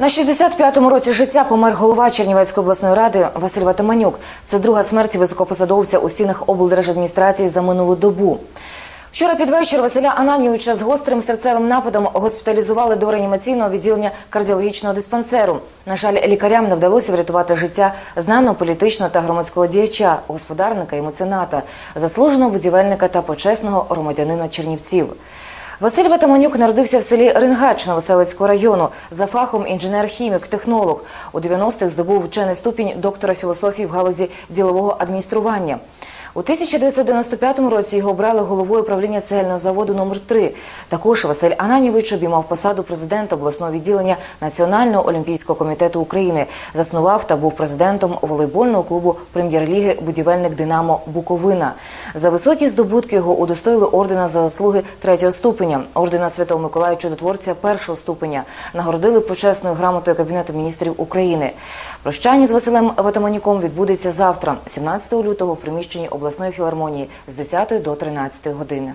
На 65-му році життя помер голова Чернівецької обласної ради Василь Ватаманюк. Це друга смерть високопосадовця у стінах облдержадміністрації за минулу добу. Вчора під вечір Василя Ананійовича з гострим серцевим нападом госпіталізували до реанімаційного відділення кардіологічного диспансеру. На жаль, лікарям не вдалося врятувати життя знаного політичного та громадського діяча, господарника і мецената, заслуженого будівельника та почесного громадянина Чернівців. Василь Ватаманюк народився в селі Рингач Новоселицького району. За фахом інженер-хімік, технолог. У 90-х здобув вчений ступінь доктора філософії в галузі ділового адміністрування. У 1995 році його обрали головою правління цегельного заводу номер 3 Також Василь Ананівич обіймав посаду президента обласного відділення Національного олімпійського комітету України. Заснував та був президентом волейбольного клубу прем'єр-ліги Будівельник Динамо Буковина. За високі здобутки його удостоїли ордена за заслуги третього ступеня, ордена Святого Миколая Чудотворця першого ступеня. Нагородили почесною грамотою Кабінету міністрів України. Прощання з Василем Ватаманюком відбудеться завтра, 17 лютого, в приміщенні обласної філармонії з 10 до 13 години.